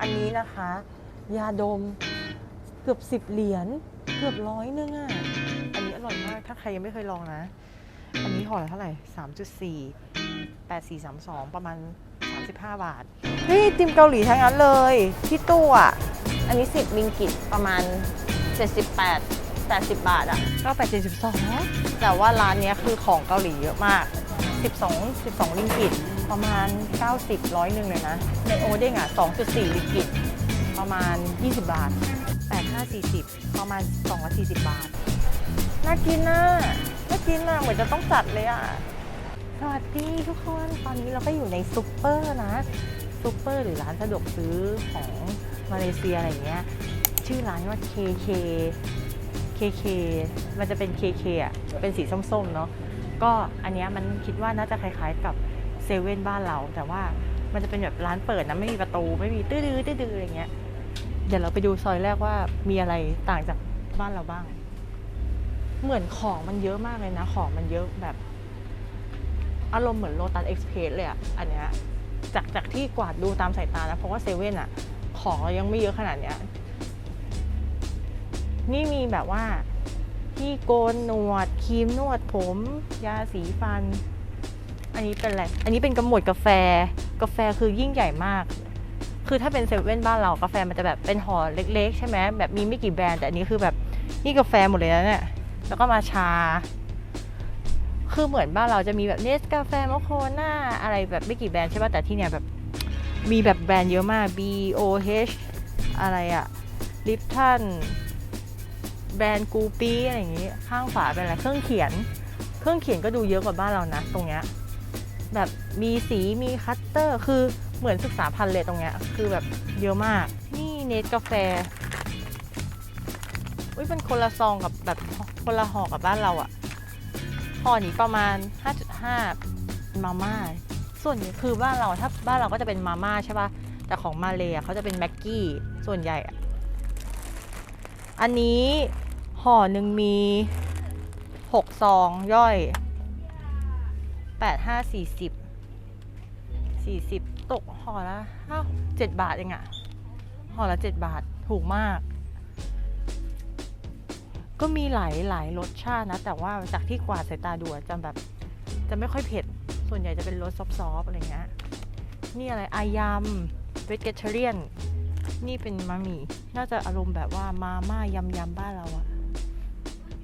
อันนี้นะคะ ยาดมเกือบสิบเหรียญเกือบร้อยนึงอะ อันนี้อร่อยมาก ถ้าใครยังไม่เคยลองนะ อันนี้ห่อละเท่าไหร่3.4 8432ประมาณ35บาท เฮ้ยไอติมเกาหลีทั้งนั้นเลย ที่ตู้อะ อันนี้10มิงกิตประมาณ78 80บาทอะก็8 72แต่ว่าร้านเนี้ยคือของเกาหลีเยอะมาก12 12ลิงกิต ประมาณ 90ร้อยหนึ่งเลยนะ ในโอเด้งอะ 2.4 ลิกิตประมาณ 20 บาท 8540 ประมาณ 240 บาท น่ากินน่ะน่ากินน่ะเหมือนจะต้องจัดเลยอะ สวัสดีทุกคน ตอนนี้เราก็อยู่ในซูเปอร์นะซูเปอร์หรือร้านสะดวกซื้อของมาเลเซียอะไรเงี้ย ชื่อร้านว่า KK KK มันจะเป็น KK อะ เป็นสีส้มๆเนาะ ก็อันเนี้ยมันคิดว่าน่าจะคล้ายๆกับ เซเว่นบ้านเรา แต่ว่ามันจะเป็นแบบร้านเปิดนะไม่มีประตูไม่มีตื้อๆตื้อๆอะไรเงี้ยเดี๋ยวเราไปดูซอยแรกว่ามีอะไรต่างจากบ้านเราบ้าง เหมือนของมันเยอะมากเลยนะ ของมันเยอะแบบ อารมณ์เหมือนโ o ตัสเอ็กซ์เพรสเลยอะอันเนี้ยจากจากที่กวาดดูตามสายตานะเพราะว่าเซเว่นอะของเรายังไม่เยอะขนาดเนี้ยนี่มีแบบว่าที่โกนหนวดครีมนวดผม ยาสีฟัน อันนี้เป็นอะไร อันนี้เป็นกระหมวดกาแฟ กาแฟคือยิ่งใหญ่มาก คือถ้าเป็นเซเว่นบ้านเรากาแฟมันจะแบบเป็นห่อเล็ก ๆ ใช่ไหมแบบมีไม่กี่แบรนด์แต่อันนี้คือแบบนี่กาแฟหมดเลยนะเนี่ย แล้วก็มาชา คือเหมือนบ้านเราจะมีแบบเนสกาแฟมอคโคน่าอะไรแบบไม่กี่แบรนด์ใช่ป่ะแต่ที่เนี่ยแบบมีแบบแบรนด์เยอะมาก B O H อะไรอะลิปทันแบรนด์กูปี้อะไรอย่างงี้ ข้างฝาเป็นอะไรเครื่องเขียน เครื่องเขียนก็ดูเยอะกว่าบ้านเรานะ ตรงเนี้ย แบบมีสีมีคัตเตอร์คือเหมือนศึกษาพันธุ์เลยตรงเนี้ยคือแบบเยอะมาก นี่เนสกาแฟอุ้ยเป็นคนละซองกับแบบคนละห่อกับบ้านเราอะห่อนี้ประมาณ 5.5 มาม่าส่วนใหญ่คือบ้านเราถ้าบ้านเราก็จะเป็นมาม่าใช่ปะแต่ของมาเลยอะเขาจะเป็นแม็กกี้ส่วนใหญ่อะอันนี้ห่อหนึ่งมี 6 ซองย่อย 8 5 40 40ตกห่อละอ้าว7บาทเองอะห่อละ7บาทถูกมาก ก็มีหลายหลายรสชาตินะ แต่ว่าจากที่กวาดสายตาดูจะแบบจะไม่ค่อยเผ็ด ส่วนใหญ่จะเป็นรสซอฟๆอะไรเงี้ยนี่อะไรอายำเวจเกเทเรียน นี่เป็นมามี่น่าจะอารมณ์แบบว่ามาม่ายำยำบ้านเราอะ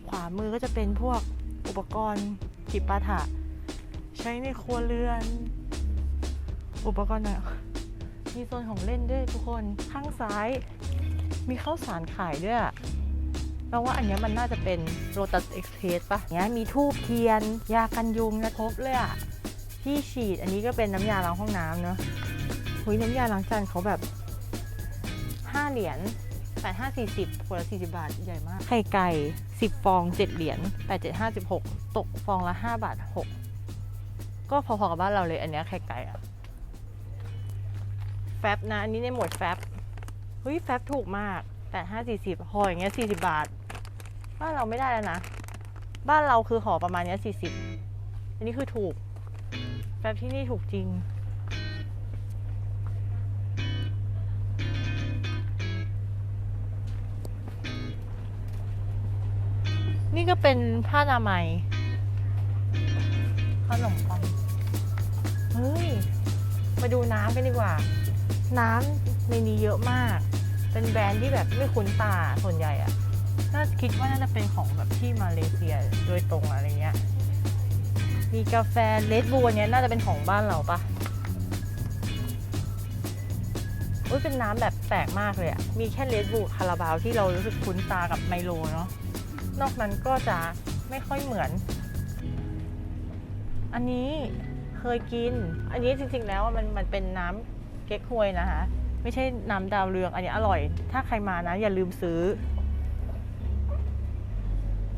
ขวามือก็จะเป็นพวกอุปกรณ์จิปาถะ ใช้ในครัวเรือน อุปกรณ์อะมีโซนของเล่นด้วยทุกคนข้างซ้ายมีข้าวสารขายด้วยเราว่าอันนี้มันน่าจะเป็นโรตัสเอ็กเพรสปะเนี้ยมีทูบเทียน ยากันยุงนะครบเลยอะที่ฉีดอันนี้ก็เป็นน้ำยาล้างห้องน้ำเนอะหุยน้ำยาล้างจานเขาแบบ 5 เหรียญ8 5 40คนละ40บาท ใหญ่มาก ไข่ไก่10ฟอง7เหรียญ8 7 5 16ตกฟองละ5บาท6ก็ ก็พอๆกับบ้านเราเลยอันเนี้ยไข่ไก่อะแฟบนะ อันนี้ในหมวดแฟบเฮ้ยแฟบถูกมากแปดห้าสี่สิบห่ออย่างเงี้ยสี่สิบาท บ้านเราไม่ได้แล้วนะ บ้านเราคือห่อประมาณเนี้ยสี่สิบอันนี้คือถูก แฟบที่นี่ถูกจริงนี่ก็เป็นผ้าอนามัยขนมปัง เฮ้ยมาดูน้ำกันดีกว่า น้ำในนี้เยอะมาก เป็นแบรนด์ที่แบบไม่คุ้นตาส่วนใหญ่อะน่าคิดว่าน่าจะเป็นของแบบที่มาเลเซียโดยตรงอะไรเงี้ย มีกาแฟเลดบูนเนี้ยน่าจะเป็นของบ้านเราปะอุ้ยเป็นน้ำแบบแปลกมากเลยอะมีแค่เลดบูคาราบาวที่เรารู้สึกคุ้นตากับไมโลเนาะ นอกนั้นก็จะไม่ค่อยเหมือน อันนี้ เคยกิน อันนี้จริง ๆ แล้วมันมันเป็นน้ำเก๊กฮวยนะคะ ไม่ใช่น้ำดาวเรือง อันนี้อร่อย ถ้าใครมานะ อย่าลืมซื้อ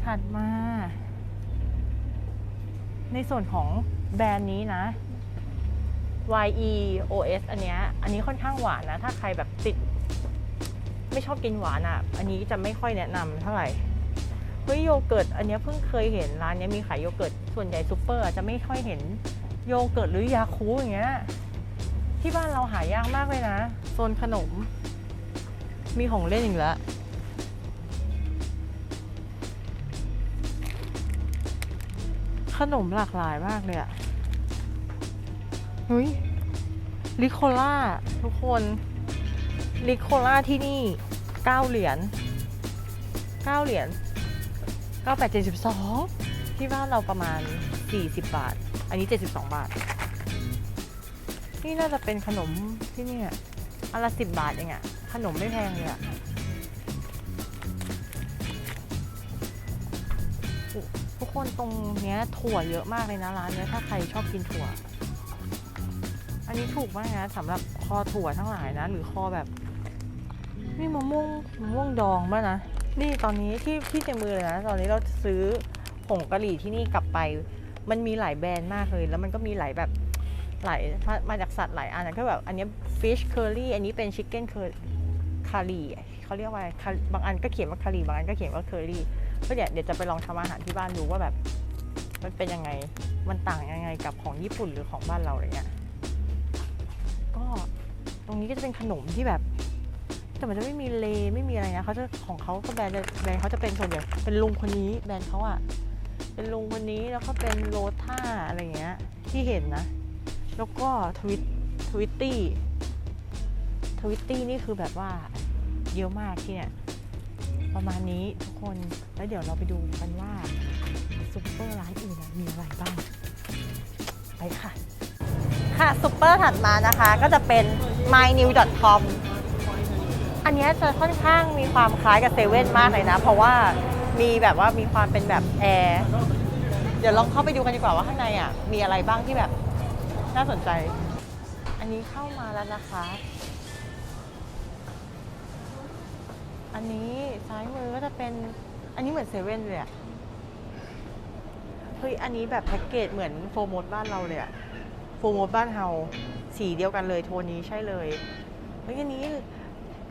ถัดมา ในส่วนของแบรนด์นี้นะ YE OS อันเนี้ย อันนี้ค่อนข้างหวานนะ ถ้าใครแบบติด ไม่ชอบกินหวานอะ อันนี้จะไม่ค่อยแนะนำเท่าไหร่เฮ้ยโยเกิร์ตอันนี้เพิ่งเคยเห็นร้านนี้มีขายโยเกิร์ตส่วนใหญ่ซูเปอร์อะจะไม่ค่อยเห็น โยเกิร์ตหรือยาคูอย่างเงี้ยที่บ้านเราหายากมากเลยนะ โซนขนม มีของเล่นอีกแล้วขนมหลากหลายมากเลยอะเฮ้ยลิโคล่าทุกคนลิโคล่าที่นี่ 9 เหรียญ 9 เหรียญ 98 72 ที่บ้านเราประมาณ 40 บาท อันนี้ 72 บาท นี่น่าจะเป็นขนมที่นี่ยอันละ10บบาทเองอะขนมไม่แพงเลยอะทุกคนตรงเนี้ยถั่วเยอะมากเลยนะร้านเนี้ยถ้าใครชอบกินถั่ว อันนี้ถูกมากนะสำหรับคอถั่วทั้งหลายนะ หรือคอแบบนี่มะม่วงมะม่วงดองป่ะนะ นี่ตอนนี้ที่ที่เต็มมือเลยนะ ตอนนี้เราซื้อผงกะหรี่ที่นี่กลับไป มันมีหลายแบรนด์มากเลย แล้วมันก็มีหลายแบบหลายมาจากสัตว์หลายอันก็แบบอันนี้ fish curry อันนี้เป็น chicken curry เขาเรียกว่าบางอันก็เขียนว่า curry บางอันก็เขียนว่า curry ก็เดี๋ยวเดี๋ยวจะไปลองทำอาหารที่บ้านดูว่าแบบ มันเป็นยังไงมันต่างยังไงกับของญี่ปุ่นหรือของบ้านเราอะไรเงี้ยก็ตรงนี้ก็จะเป็นขนมที่แบบ แต่มันจะไม่มีเลไม่มีอะไรนะเขาจะของเขาก็แบรนด์แบรนด์เขาจะเป็นส่วนใหญ่เป็นลุงคนนี้แบรนด์เขาอะ เป็นลุงคนนี้แล้วก็เป็นโรท่าอะไรเงี้ยที่เห็นนะ แล้วก็ทวิตทวิตตี้ทวิตตี้นี่คือแบบว่าเยอะมากที่เนี่ยประมาณนี้ทุกคนแล้วเดี๋ยวเราไปดูกันว่าซุปเปอร์ร้านอื่นมีอะไรบ้าง ไปค่ะ ค่ะซุปเปอร์ถัดมานะคะ ก็จะเป็น mynew.com อันนี้จะค่อนข้างมีความคล้ายกับเซเว่นมากเลยนะ เพราะว่า มีแบบว่ามีความเป็นแบบแอร์ เดี๋ยวลองเข้าไปดูกันดีกว่าว่าข้างในอะ มีอะไรบ้างที่แบบน่าสนใจ อันนี้เข้ามาแล้วนะคะ อันนี้ซ้ายมือก็จะเป็น อันนี้เหมือนเซเว่นเลยอะเฮ้ย อันนี้แบบแพ็กเกจเหมือนโฟมดบ้านเราเลยอะโฟมดบ้านเฮาสีเดียวกันเลยโทนนี้ใช่เลยเฮ้ยอันนี้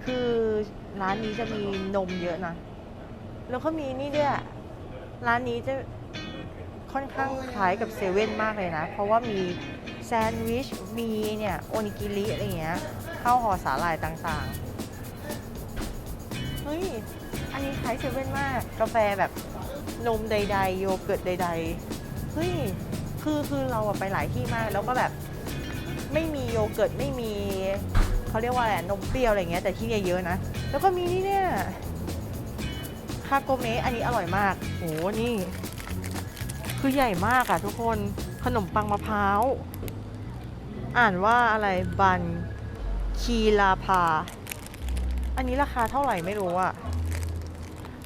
คือร้านนี้จะมีนมเยอะนะ แล้วก็มีนี่ด้วยร้านนี้จะค่อนข้างคล้ายกับเซเว่นมากเลยนะ เพราะว่ามีแซนด์วิช มีเนี่ยโอนิกิริอะไรเงี้ยข้าวห่อสาหร่ายต่างๆ เฮ้ย อันนี้คล้ายเซเว่นมาก กาแฟแบบนมใด ๆ โยเกิร์ตใด ๆ เฮ้ย คือคือเราไปหลายที่มาก แล้วก็แบบไม่มีโยเกิร์ตไม่มีเขาเรียกว่าอะไรอะนมเปรี้ยวอะไรเงี้ยแต่ที่เนี่ยเยอะนะ แล้วก็มีนี่เนี่ยาโกเมะอันนี้อร่อยมากโหนี่ คือใหญ่มากอะทุกคนขนมปังมะพร้าว อ่านว่าอะไรบันคีลาพา อันนี้ราคาเท่าไหร่ไม่รู้อะ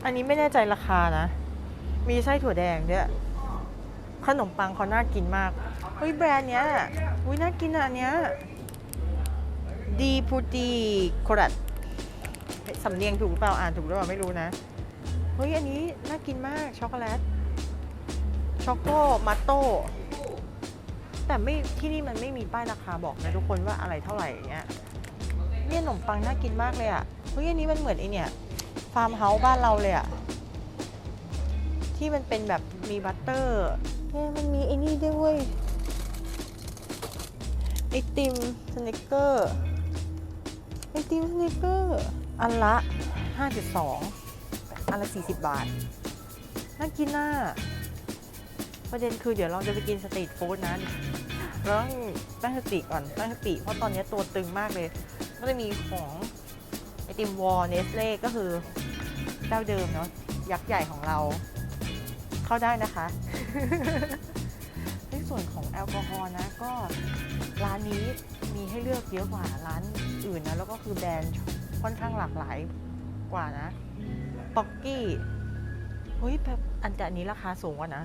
อันนี้ไม่แน่ใจราคานะ มีไส้ถั่วแดงด้วยขนมปังเขาน่ากินมาก เฮ้ยแบรนด์เนี้ยอุ้ยน่ากินอะอันเนี้ยดีพูดีโครัตสำเนียงถูกหรือเปล่าอ่านถูกหรือเปล่าไม่รู้นะ เฮ้ย อันนี้น่ากินมากช็อกโกแลตช็อกโกมัตโต้แต่ไม่ที่นี่มันไม่มีป้ายราคาบอกนะทุกคนว่าอะไรเท่าไหร่อย่างเงี้ยเนี่ยขนมปังน่ากินมากเลยอะ่ะเฮ้ยอันนี้มันเหมือนไอเนี่ยฟาร์มเฮาส์บ้านเราเลยอะ่ะที่มันเป็นแบบมีบัตเตอร์เนี่ยมันมีไอ้นี่ด้วยไอติมสเนคเกอร์ไอติมสเนคเกอร์อันละ 5.2 อันละ 40 บาท น่ากินน่ะประเด็นคือเดี๋ยวเราจะไปกินสตรีทฟู้ดนะเราต้องตั้งสติก่อนตั้งสติ เพราะตอนนี้ตัวตึงมากเลย ก็จะมีของไอติมวอลเนสเล่ก็คือเจ้าเดิมเนาะยักษ์ใหญ่ของเรา เข้าได้นะคะ ในส่วนของแอลกอฮอล์นะ ก็ร้านนี้มีให้เลือกเยอะกว่าร้านอื่นนะ แล้วก็คือแบรนด์ค่อนข้างหลากหลายกว่านะ ป๊อกกี้เฮ้ยแบบอันแต่อันนี้ราคาสูงกว่านะ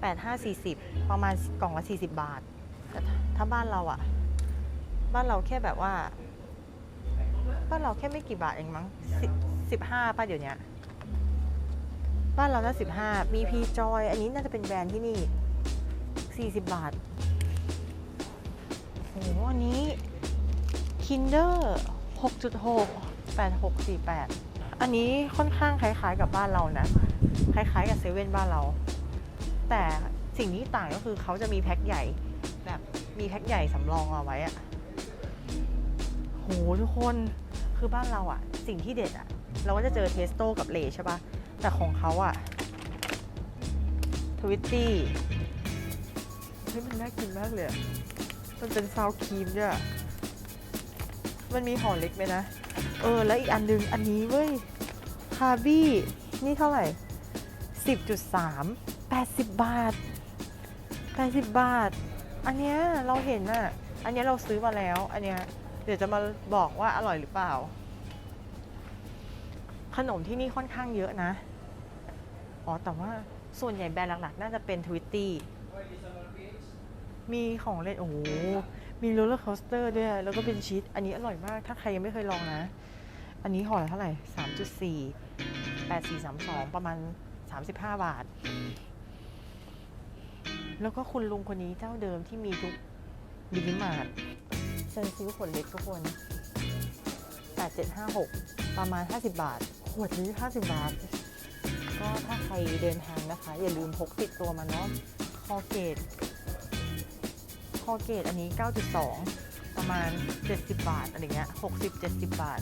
แปดห้าสี่สิบประมาณกล่องละสี่สิบบาทแต่ถ้าบ้านเราอะบ้านเราแค่แบบว่า บ้านเราแค่ไม่กี่บาทเองมั้งสิบสิบห้าป่ะเดี๋ยวนี้บ้านเราน่าสิบห้ามีพีจอยอันนี้น่าจะเป็นแบรนด์ที่นี่สี่สิบบาทโอ้โหอันนี้ Kinder 6.6 8648 อันนี้ค่อนข้างคล้ายๆกับบ้านเรานะ คล้ายๆกับเซเว่นบ้านเรา แต่สิ่งที่ต่างก็คือเขาจะมีแพ็คใหญ่ แบบมีแพ็คใหญ่สำรองเอาไว้อะโหทุกคนคือบ้านเราอะสิ่งที่เด็ดอะเราก็จะเจอเทสโต้กับเลใช่ปะแต่ของเขาอะทวิตตี้เฮ้ยมันน่ากินมากเลยมันเป็นซาวครีมด้วยอะมันมีห่อเล็กไหมนะ เออ แล้วอีกอันนึง อันนี้เว้ยคาร์บี้นี่เท่าไหร่ 10.3 80 บาท 80 บาท อันเนี้ยเราเห็นอะอันเนี้ยเราซื้อมาแล้ว อันเนี้ยเดี๋ยวจะมาบอกว่าอร่อยหรือเปล่า ขนมที่นี่ค่อนข้างเยอะนะ อ๋อ แต่ว่าส่วนใหญ่แบรนด์หลักๆ น่าจะเป็นทวิตตี้ มีของเล่น โอ้โมีโรลเลอร์คอสเตอร์ด้วย แล้วก็เป็นชีสอันนี้อร่อยมาก ถ้าใครยังไม่เคยลองนะ อันนี้ห่อละเท่าไหร่3.4 8432ประมาณ35บาท แล้วก็คุณลุงคนนี้เจ้าเดิมที่มีทุกมินิมาร์ทเซนซิวขวดเล็กทุกคน8756ประมาณ 50 บาท ขวดนี้ 50 บาท ก็ถ้าใครเดินทางนะคะ อย่าลืมพกติดตัวมาเนาะคอเกต อเกตอันนี้ 9.2 ประมาณ 70 บาท อะไรเงี้ย 60 70 บาท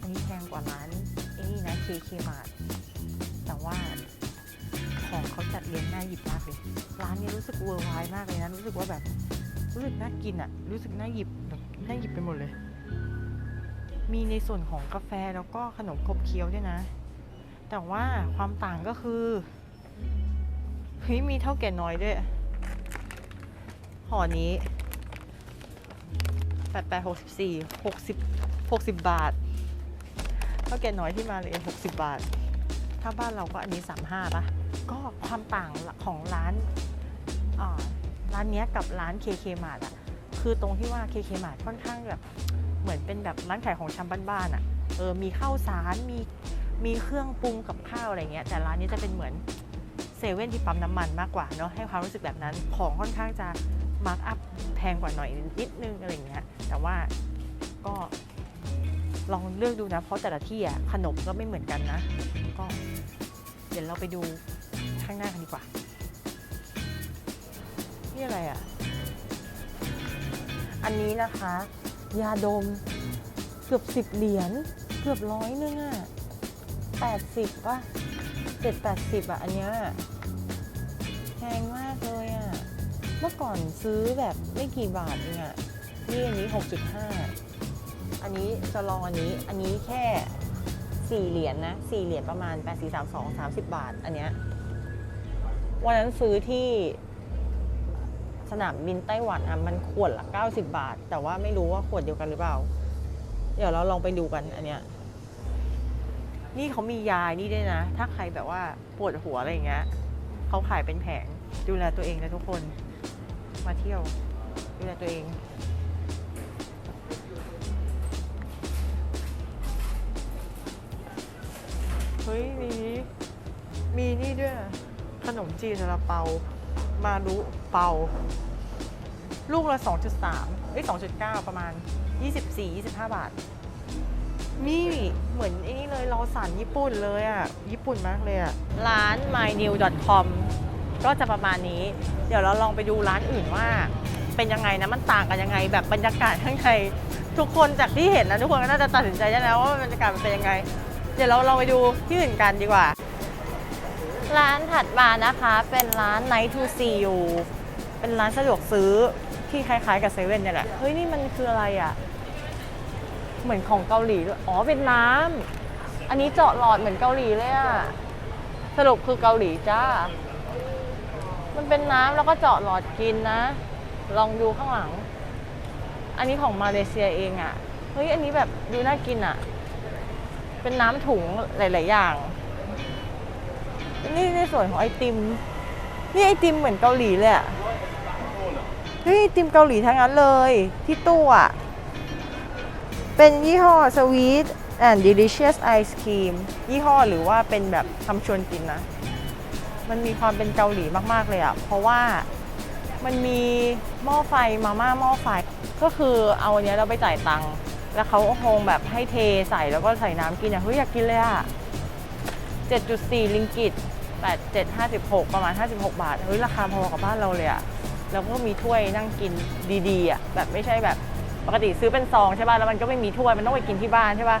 อันนี้แพงกว่าร้านไอ้นี่นะ KK มาร์ทแต่ว่าของเขาจัดเรียงน่าหยิบมากเลย ร้านนี้รู้สึกเวอร์ไวมากเลยนะ รู้สึกว่าแบบ รู้สึกน่ากินอะรู้สึกน่าหยิบแบบน่าหยิบไปหมดเลย มีในส่วนของกาแฟแล้วก็ขนมขบเคี้ยวด้วยนะ แต่ว่าความต่างก็คือเฮ้ยมีเท่าแก่น้อยด้วย ห่อนี้แปดแปดหกสิบสี่หกสิบหกสิบบาทเท่าแก่น้อยที่มาเลยหกสิบบาท ถ้าบ้านเราก็อันนี้สามห้าปะก็ความต่างของร้านอ่าร้านเนี้ยกับร้าน KK m a r t อะคือตรงที่ว่า KK m a r t ค่อนข้างแบบเหมือนเป็นแบบร้านขายของชำบ้านๆอะเออมีข้าวสารมีมีเครื่องปรุงกับข้าวอะไรเงี้ยแต่ร้านนี้จะเป็นเหมือนเซเว่นที่ปั๊มน้ำมันมากกว่าเนาะให้ความรู้สึกแบบนั้นของค่อนข้างจะ มาร์กอัพแพงกว่าหน่อยนิดนึงอะไรเงี้ย แต่ว่าก็ลองเลือกดูนะ เพราะแต่ละที่อะขนมก็ไม่เหมือนกันนะ ก็เดี๋ยวเราไปดูข้างหน้ากันดีกว่า นี่อะไรอะ อันนี้นะคะ ยาดมเกือบสิบเหรียญเกือบร้อยนึงอะแปดสิบป่ะเจ็ดแปดสิบอะ อันเนี้ย เมื่อก่อนซื้อแบบไม่กี่บาทเองอะนี่อันนี้หกจุดห้าอันนี้จะลองอันนี้ อันนี้แค่สี่เหรียญนะสี่เหรียญประมาณ 8 4 3 2 30 บาท อันเนี้ย วันนั้นซื้อที่สนามบินไต้หวันอะมันขวดละ 90 บาท แต่ว่าไม่รู้ว่าขวดเดียวกันหรือเปล่า เดี๋ยวเราลองไปดูกันอันเนี้ย นี่เขามียานี่ด้วยนะ ถ้าใครแบบว่าปวดหัวอะไรอย่างเงี้ยเขาขายเป็นแผงดูแลตัวเองนะทุกคน มาเที่ยวดูแลตัวเองเฮ้ยมีมีนี่ด้วย ขนมจีนซาลาเปา มารุเปา ลูกละ 2.3เอ้ย2.9 ประมาณ 24-25 บาท นี่เหมือนไอ้นี่เลยรอสันญี่ปุ่นเลยอะ ญี่ปุ่นมากเลยอะ ร้าน mynew.com ก็จะประมาณนี้ เดี๋ยวเราลองไปดูร้านอื่นว่า เป็นยังไงนะมันต่างกันยังไง แบบบรรยากาศข้างในทุกคนจากที่เห็นนะทุกคนก็น่าจะตัดสินใจได้แล้วว่าบรรยากาศมันเป็นยังไง เดี๋ยวเราลองไปดูที่อื่นกันดีกว่า ร้านถัดมานะคะเป็นร้าน Night to See You เป็นร้านสะดวกซื้อที่คล้ายๆกับเซเว่นเนี่ยแหละ เฮ้ยนี่มันคืออะไรอะ เหมือนของเกาหลีด้วย อ๋อเป็นน้ำ อันนี้เจาะหลอดเหมือนเกาหลีเลยอะ สรุปคือเกาหลีจ้า มันเป็นน้ำแล้วก็เจาะหลอดกินนะ ลองดูข้างหลัง อันนี้ของมาเลเซียเองอะ เฮ้ย อันนี้แบบดูน่ากินอะ เป็นน้ำถุงหลาย ๆ อย่าง นี่ในส่วนของไอติม นี่ไอติมเหมือนเกาหลีเลยอะเฮ้ยไอติมเกาหลีทั้งนั้นเลย ที่ตู้อะเป็นยี่ห้อ Sweet and Delicious Ice Cream ยี่ห้อหรือว่าเป็นแบบทำชวนกินนะ มันมีความเป็นเกาหลีมากๆเลยอะเพราะว่ามันมีหม้อไฟมาม่าหม้อไฟ ก็คือเอาอันเนี้ยเราไปจ่ายตังค์แล้วเขาก็คงแบบให้เทใส่แล้วก็ใส่น้ำกินอะเฮ้ยอยากกินเลยอะ7.4 ลิงกิต8756 ประมาณ 56 บาทเฮ้ยราคาพอกับบ้านเราเลยอะแล้วก็มีถ้วยนั่งกินดีๆอะแบบไม่ใช่แบบปกติซื้อเป็นซองใช่ป่ะแล้วมันก็ไม่มีถ้วยมันต้องไปกินที่บ้านใช่ป่ะ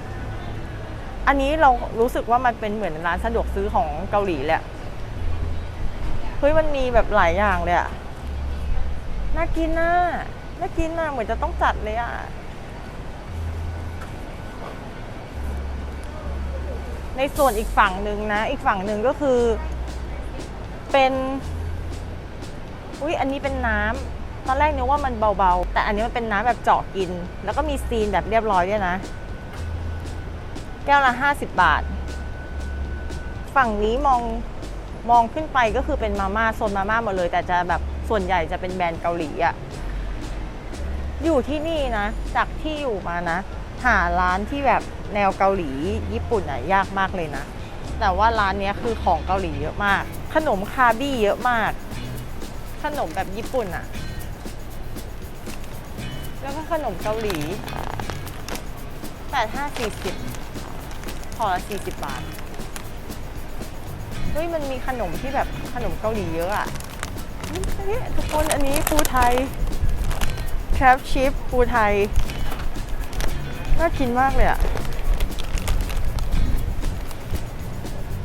อันนี้เรารู้สึกว่ามันเป็นเหมือนร้านสะดวกซื้อของเกาหลีแหละ เฮ้ยมันมีแบบหลายอย่างเลยอะน่ากินน่ะน่ากินน่ะเหมือนจะต้องจัดเลยอะในส่วนอีกฝั่งหนึ่งนะ อีกฝั่งหนึ่งก็คือ เป็น อุ้ยอันนี้เป็นน้ำตอนแรกนึกว่ามันเบาๆ แต่อันนี้มันเป็นน้ำแบบเจาะกิน แล้วก็มีซีนแบบเรียบร้อยด้วยนะ แก้วละ50บาท ฝั่งนี้มอง มองขึ้นไปก็คือเป็นมาม่าโซนมาม่าหมดเลย แต่จะแบบส่วนใหญ่จะเป็นแบรนด์เกาหลีอะอยู่ที่นี่นะ จากที่อยู่มานะ หาร้านที่แบบแนวเกาหลีญี่ปุ่นอะยากมากเลยนะ แต่ว่าร้านนี้คือของเกาหลีเยอะมาก ขนมคาบี้เยอะมาก ขนมแบบญี่ปุ่นอะแล้วก็ขนมเกาหลีแปดห้าสี่สิบพอละสี่สิบบาท ฮ้ยมันมีขนมที่แบบขนมเกาหลีเยอะอะนี่ทุกคนอันนี้ปูไทยแครปชิพปูไทยน่ากินมากเลยอะ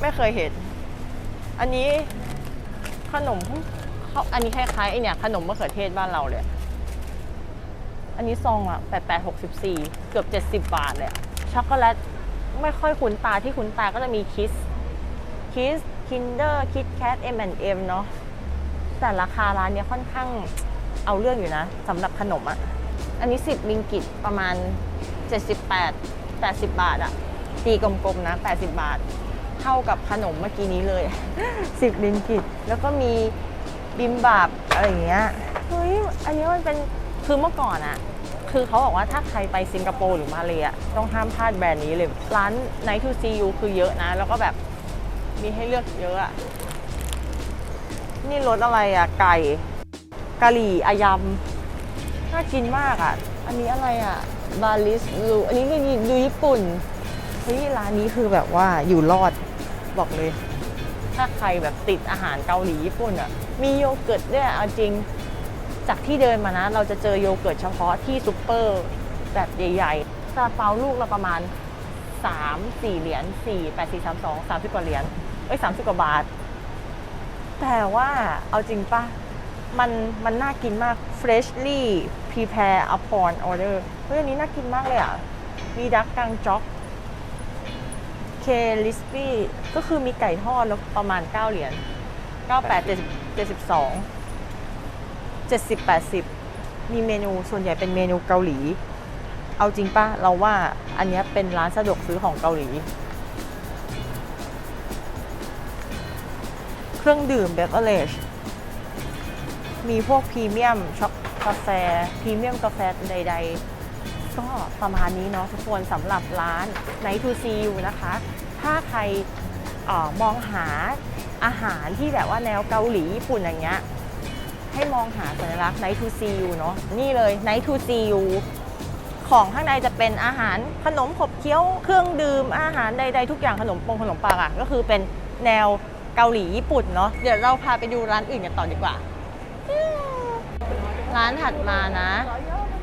ไม่เคยเห็น อันนี้ขนมเขาอันนี้คล้ายๆไอเนี่ยขนมมะเขือเทศบ้านเราเลย อันนี้ซองอะ88 64เกือบ70บาทเลยอะช็อกโกแลตไม่ค่อยคุ้นตาที่คุ้นตาก็จะมีคิสคิส คินเดอร์คิดแคท M&M เนาะแต่ราคาร้านเนี้ยค่อนข้างเอาเรื่องอยู่นะสำหรับขนมอะอันนี้ 10 มิงกิตประมาณ 78 80 บาทอะตีกลมๆนะ 80 บาท เท่ากับขนมเมื่อกี้นี้เลย 10 มิงกิตแล้วก็มีบิมบับอะไรอย่างเงี้ยเฮ้ยอันนี้มันเป็นคือเมื่อก่อนอะคือเขาบอกว่าถ้าใครไปสิงคโปร์หรือมาเลยอะต้องห้ามพลาดแบรนด์นี้เลย ร้าน Night to See You คือเยอะนะ แล้วก็แบบ มีให้เลือกเยอะอะนี่รสอะไรอะไก่กะหรี่อายำน่ากินมากอะอันนี้อะไรอะบาลิสลูอันนี้ดูดูญี่ปุ่นเฮ้ยร้านนี้คือแบบว่าอยู่รอดบอกเลย ถ้าใครแบบติดอาหารเกาหลีญี่ปุ่นอะมีโยเกิร์ตด้วยเอาจริง จากที่เดินมานะ เราจะเจอโยเกิร์ตเฉพาะที่ซุปเปอร์แบบใหญ่ๆซาเปาลูกละประมาณ 3 4 เหรียญ4 8 4 3 2 30กว่าเหรียญ เอ้ย30กว่าบาท แต่ว่าเอาจริงปะมันมันน่ากินมาก freshly prepare upon order เฮ้ยอันนี้น่ากินมากเลยอะมีดักกังจ็อกเคลิสปี้ก็คือมีไก่ทอดแล้วประมาณ 9 เหรียญ98 72 70 80 มีเมนูส่วนใหญ่เป็นเมนูเกาหลี เอาจริงปะเราว่าอันนี้เป็นร้านสะดวกซื้อของเกาหลี เครื่องดื่มเบเวอร์เลจมีพวกพรีเมียมช็อกกาแฟพรีเมียมกาแฟใด ๆ ก็ประมาณนี้เนาะทุกคนสำหรับร้าน Night to See You นะคะ ถ้าใครออมองหาอาหารที่แบบว่าแนวเกาหลีญี่ปุ่นอย่างเงี้ยให้มองหาสัญลักษณ์ Night to See You เนาะนี่เลย Night to See You ของข้างในจะเป็นอาหารขนมขบเคี้ยวเครื่องดื่มอาหารใดๆทุกอย่างขนมปงขนมปังอะก็คือเป็นแนว เกาหลีญี่ปุ่นเนาะเดี๋ยวเราพาไปดูร้านอื่นกันต่อดีกว่า ร้านถัดมานะ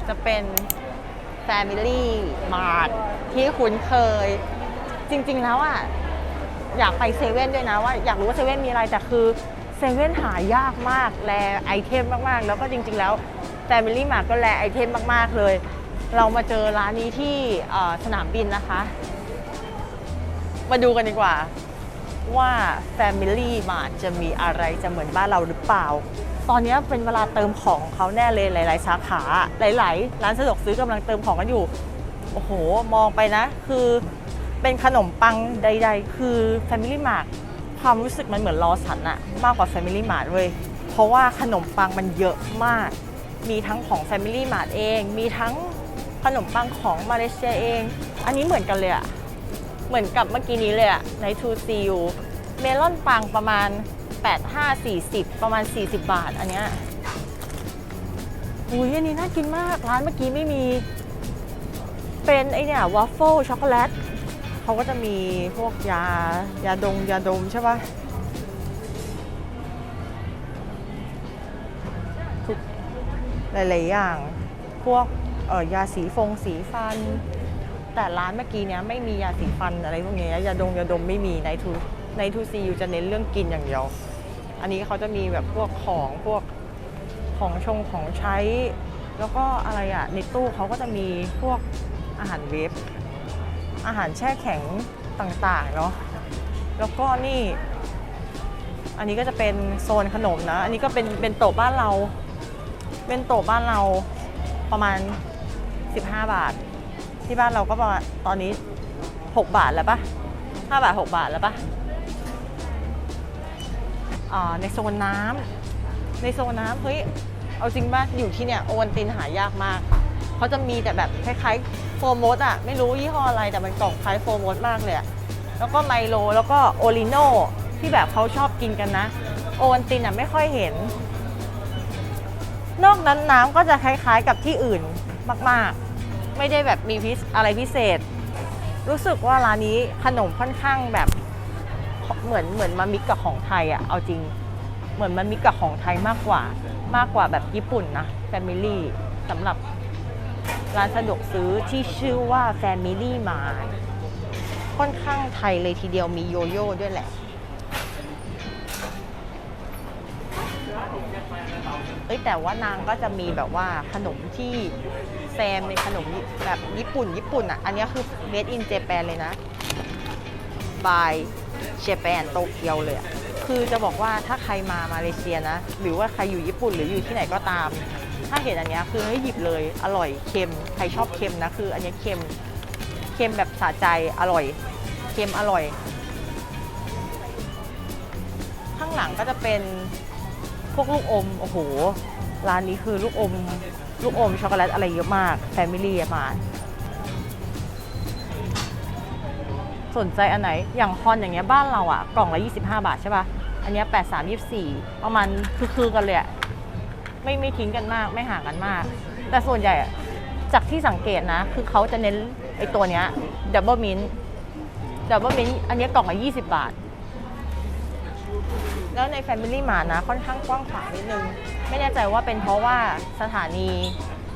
จะเป็น Family Mart ที่คุ้นเคย จริง ๆ แล้วอะ อยากไปเซเว่นด้วยนะว่าอยากรู้ว่าเซเว่นมีอะไร แต่คือเซเว่นหายากมาก แลไอเทมมากๆ แล้วก็จริง ๆ แล้ว Family Mart ก็แลไอเทมมาก ๆ เลย เรามาเจอร้านนี้ที่สนามบินนะคะ มาดูกันดีกว่า ว่า Family Mart จะมีอะไรจะเหมือนบ้านเราหรือเปล่า ตอนนี้เป็นเวลาเติมของเขาแน่เลยหลาย ๆ สาขาหลาย ๆ ร้านสะดวกซื้อกำลังเติมของกันอยู่ โอ้โห มองไปนะ คือเป็นขนมปังใด ๆ คือ Family Mart ความรู้สึกมันเหมือนรอสันอะมากกว่า Family Mart เว้ยเพราะว่าขนมปังมันเยอะมาก มีทั้งของ Family Mart เอง มีทั้งขนมปังของมาเลเซียเอง อันนี้เหมือนกันเลยอะ เหมือนกับเมื่อกี้นี้เลยอะใน2 c u เมลอนปังประมาณ 8 5 40 ประมาณ 40 บาท อันเนี้ยอุ้ยอันนี้น่ากินมาก ร้านเมื่อกี้ไม่มี เป็นไอเนี่ยวอฟเฟิลช็อกโกแลตเขาก็จะมีพวกยายาดงยาดมใช่ปะทุกหลาย ๆ อย่าง พวกเออยาสีฟงสีฟัน แต่ร้านเมื่อกี้เนี้ยไม่มียาสีฟันอะไรพวกเนี้ยยาดงยาดมไม่มีในทูในทูซียูจะเน้นเรื่องกินอย่างเดียว อันนี้เขาจะมีแบบพวกของพวกของชงของใช้ แล้วก็อะไรอะในตู้เขาก็จะมีพวกอาหารเวฟอาหารแช่แข็งต่างๆเนาะแล้วก็นี่ อันนี้ก็จะเป็นโซนขนมนะ อันนี้ก็เป็นเป็นโต๊ะบ้านเรา เป็นโต๊ะบ้านเราประมาณ 15 บาท ที่บ้านเราก็ประมาณตอนนี้ 6 บาทแล้วปะ5บาท 6 บาทแล้วปะอ่าในโซนน้ำในโซนน้ำเฮ้ยเอาจริงป่ะอยู่ที่เนี่ยโอวันตินหายากมากเขาจะมีแต่แบบคล้ายๆโฟร์มสอะไม่รู้ยี่ห้ออะไรแต่มันกล่องคล้ายโฟร์มสมากเลยแล้วก็ไมโลแล้วก็โอริโนที่แบบเขาชอบกินกันนะ โอวันตินอะไม่ค่อยเห็น นอกนั้นน้ำก็จะคล้ายๆกับที่อื่นมากๆ ไม่ได้แบบมีพิอะไรพิเศษ รู้สึกว่าร้านนี้ขนมค่อนข้างแบบเหมือนเหมือนมามิกกับของไทยอะเอาจริง เหมือนมันมิกกับของไทยมากกว่า มากกว่าแบบญี่ปุ่นนะ Family สำหรับร้านสะดวกซื้อที่ชื่อว่า Family m a r ค่อนข้างไทยเลยทีเดียวมีโยโย่ด้วยแหละ อ้ยแต่ว่านางก็จะมีแบบว่าขนมที่แซมในขนมแบบญี่ปุ่น ญี่ปุ่นอะ อันนี้คือ made in Japan เลยนะ by Japan โตเกียวเลยอะคือจะบอกว่าถ้าใครมามาเลเซียนะ หรือว่าใครอยู่ญี่ปุ่นหรืออยู่ที่ไหนก็ตาม ถ้าเห็นอันนี้คือให้หยิบเลย อร่อย เค็ม ใครชอบเค็มนะ คืออันนี้เค็ม เค็มแบบสะใจ อร่อย เค็มอร่อย ข้างหลังก็จะเป็น พวกลูกอม โอ้โห ร้านนี้คือลูกอม ลูกอมช็อกโกแลตอะไรเยอะมาก แฟมิลี่มา สนใจอันไหน อย่างฮอนอย่างเงี้ยบ้านเราอะกล่องละ 25 บาทใช่ป่ะ อันเนี้ย83 24 ประมาณคือๆกันเลยอะไม่ไม่ทิ้งกันมาก ไม่ห่างกันมาก แต่ส่วนใหญ่จากที่สังเกตนะ คือเขาจะเน้นไอตัวเนี้ยดับเบิลมินดับเบิลมินอันเนี้ยกล่องละ 20 บาท แล้วใน Family Mart นะค่อนข้างกว้างขวางนิดนึง ไม่แน่ใจว่าเป็นเพราะว่าสถานี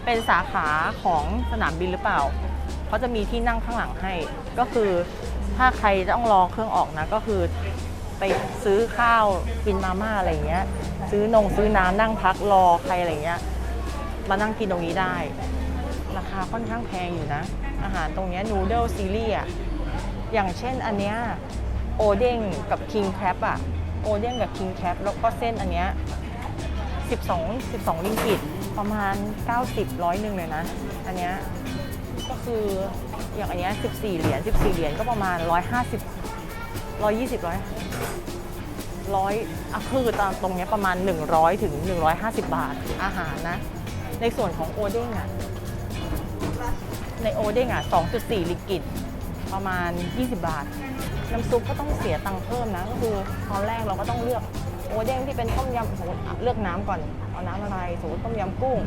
เป็นสาขาของสนามบินหรือเปล่าเขาจะมีที่นั่งข้างหลังให้ ก็คือถ้าใครต้องรอเครื่องออกนะก็คือไปซื้อข้าวกินมาม่าอะไรเงี้ย ซื้อนงซื้อน้ำนั่งพักรอใครอะไรเงี้ย มานั่งกินตรงนี้ได้ ราคาค่อนข้างแพงอยู่นะ อาหารตรงเนี้นูเดิลซีรีส์อะอย่างเช่นอันเนี้ยโอเด้งกับคิงแครบอะ โอเด้งกับคิงแครบแล้วก็เส้นอันเนี้ย12 12ลิงกิตประมาณ 90ร้อยหนึ่งเลยนะ อันเนี้ยก็คืออย่างอันเนี้ย14 เหรียญ14 เหรียญก็ประมาณ 150 120 100 100อะคือตามตรงเนี้ยประมาณ 100 ถึง 150 บาทอาหารนะ ในส่วนของโอเด้งอะในโอเด้งอะ2.4ลิกิตประมาณ 20 บาท น้ำซุปก็ต้องเสียตังค์เพิ่มนะ ก็คือตอนแรกเราก็ต้องเลือกโอเด้งที่เป็นต้มยำสมมติอะเลือกน้ำก่อน เอาน้ำอะไร สมมติต้มยำกุ้ง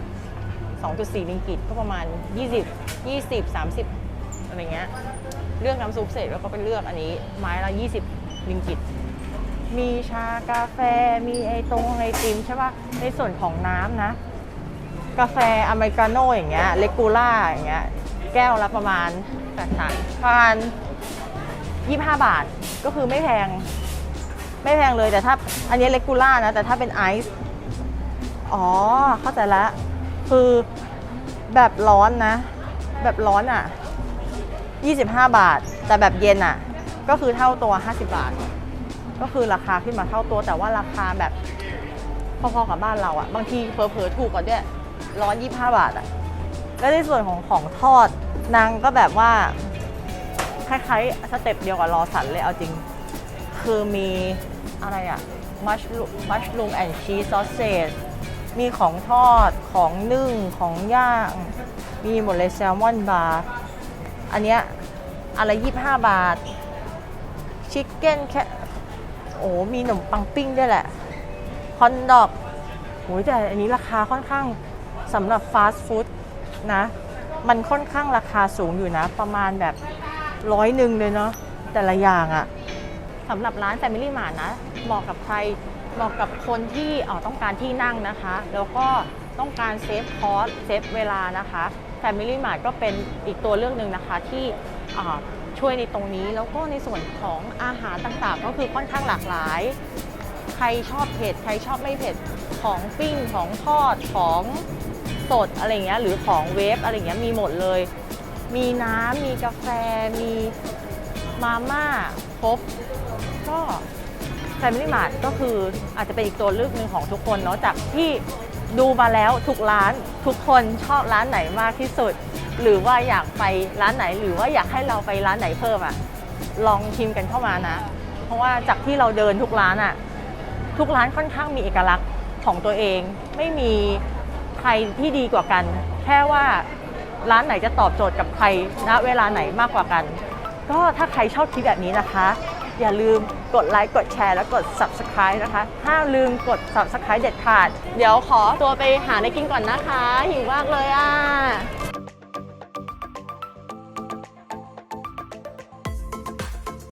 2.4ลิงกิตก็ประมาณ 20 20 30 อะไรเงี้ย เลือกน้ำซุปเสร็จแล้วก็ไปเลือกอันนี้ ไม้ละ 20ลิงกิต มีชากาแฟ มีไอตรงไอติมใช่ปะในส่วนของน้ำนะ กาแฟอเมริกาโน่อย่างเงี้ย เลกูล่าอย่างเงี้ย แก้วละประมาณแปดสามประมาณ 25 บาทก็คือไม่แพง ไม่แพงเลยแต่ถ้าอันนี้เลกูล่านะ แต่ถ้าเป็นไอซ์อ๋อ เข้าใจล้วคือแบบร้อนนะ แบบร้อนอะ 25 บาท แต่แบบเย็นอะ ก็คือเท่าตัว 50 บาท ก็คือราคาขึ้นมาเท่าตัวแต่ว่าราคาแบบพอๆกับบ้านเราอะ บางทีเผลอๆถูกกว่าด้วยร้อน 25 บาทอะ แล้วในส่วนของของทอดนางก็แบบว่า คล้ายๆสเต็ปเดียวกับรอสันเลยเอาจริง คือมีอะไรอะมัชลูมัชลูมแอนชีสซอสเซจมีของทอดของนึ่งของย่าง มีหมดเลยแซลมอนบาร์อันเนี้ยอะไรยี่บห้าบาท ชิคเก้นแค่โอ้มีขนมปังปิ้งด้วยแหละฮอนดอกโอ้ยแต่อันนี้ราคาค่อนข้างสำหรับฟาสต์ฟู้ดนะ มันค่อนข้างราคาสูงอยู่นะ ประมาณแบบ ร้อยหนึ่งเลยเนาะแต่ละอย่างอะสำหรับร้าน Family Mart นะ เหมาะกับใครเหมาะกับคนที่เออต้องการที่นั่งนะคะ แล้วก็ต้องการเซฟคอสเซฟเวลานะคะ Family Mart ก็เป็นอีกตัวเลือกหนึ่งนะคะที่ช่วยในตรงนี้แล้วก็ในส่วนของอาหารต่างๆ ก็คือค่อนข้างหลากหลาย ใครชอบเผ็ดใครชอบไม่เผ็ดของปิ้งของทอดของสดอะไรเงี้ยหรือของเวฟอะไรเงี้ยมีหมดเลย มีน้ำ มีกาแฟ มีมาม่าครบ ก็ Family Mart ก็คืออาจจะเป็นอีกตัวเลือกหนึ่งของทุกคนเนาะจากที่ดูมาแล้วทุกร้านทุกคนชอบร้านไหนมากที่สุด หรือว่าอยากไปร้านไหนหรือว่าอยากให้เราไปร้านไหนเพิ่มอะลองพิมพ์กันเข้ามานะ เพราะว่าจากที่เราเดินทุกร้านอะทุกร้านค่อนข้างมีเอกลักษณ์ของตัวเอง ไม่มีใครที่ดีกว่ากัน แค่ว่า ร้านไหนจะตอบโจทย์กับใครณเวลาไหนมากกว่ากัน ก็ถ้าใครชอบคลิปแบบนี้นะคะ อย่าลืมกดไลค์กดแชร์และกด subscribe นะคะห้ามลืมกด subscribe เด็ดขาด เดี๋ยวขอตัวไปหาในกินก่อนนะคะ หิวมากเลยอะ